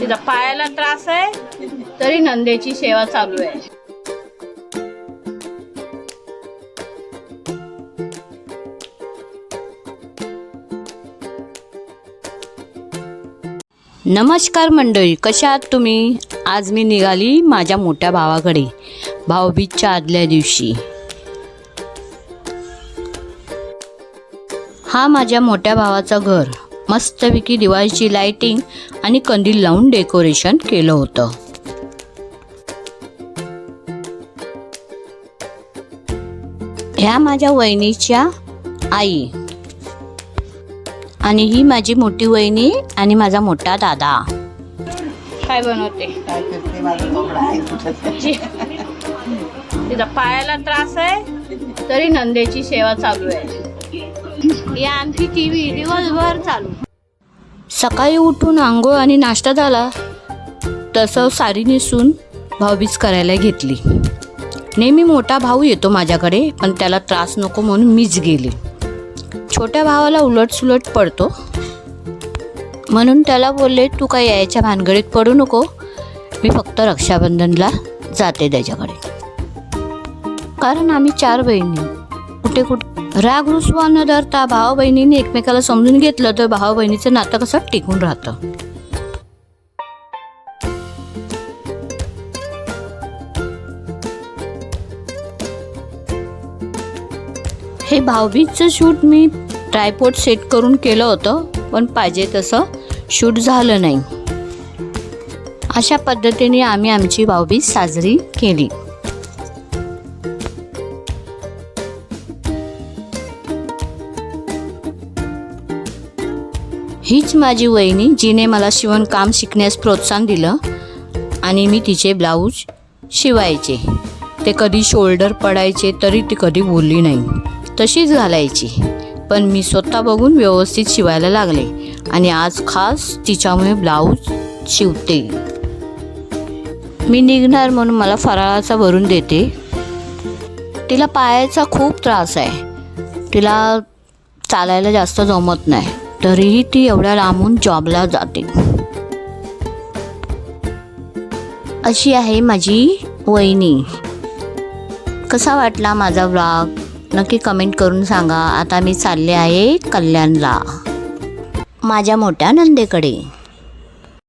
तिचा पायाला त्रास आहे तरी नंदेची सेवा चालू आहे. नमस्कार मंडळी कशा आहात तुम्ही? आज मी निघाली माझ्या मोठ्या भावाकडे भाऊबीजच्या आदल्या दिवशी. हा माझ्या मोठ्या भावाचं घर. मस्तपैकी दिवाळीची लाइटिंग आणि कंदील लावून डेकोरेशन केलं होतं. ह्या माझ्या वहिनीच्या आई. आणि ही माझी मोठी वहिनी आणि माझा मोठा दादा. काय बनवते? तिचा पायाला त्रास आहे तरी नंदेची सेवा चालू आहे. या आमची टी व्ही दिवसभर चालू. सकाळी उठून आंघोळ आणि नाश्ता झाला तसं साडी नेसून भाऊबीज करायला घेतली. नेहमी मोठा भाऊ येतो माझ्याकडे पण त्याला त्रास नको म्हणून मीच गेले. छोट्या भावाला उलट सुलट पडतो. म्हणून त्याला बोलले तू काय यायच्या भानगडीत पडू नको मी फक्त रक्षाबंधनला जाते त्याच्याकडे. कारण आम्ही चार बहिणी कुठे कुठे राग रुसवा न धरता भाऊ बहिणीने एकमेकाला समजून घेतलं तर भाऊ बहिणीचं नातं कसं टिकून राहतं? हे भाऊबीजचं शूट मी ट्रायपोर्ट सेट करून केलं होतं पण पाहिजे तसं शूट झालं नाही. अशा पद्धतीने आम्ही आमची भाऊबीज साजरी केली. हीच माझी वहिनी जिने मला शिवणकाम शिकण्यास प्रोत्साहन दिलं आणि मी तिचे ब्लाऊज शिवायचे. ते कधी शोल्डर पडायचे तरी ती कधी बोलली नाही. तशीच घालायची. पण मी स्वतः बघून व्यवस्थित शिवायला लागले आणि आज खास तिच्यामुळे ब्लाऊज शिवते. मी निघणार म्हणून मला फराळाचा भरून देते. तिला पायाचा खूप त्रास आहे. तिला चालायला जास्त जमत नाही. तरीही ती एवढ्या लांबून जॉबला जाते. अशी आहे माझी वहिनी. कसा वाटला माझा ब्लॉग नक्की कमेंट करून सांगा. आता मी चालले आहे कल्याणला. माझ्या मोठ्या नंदेकडे.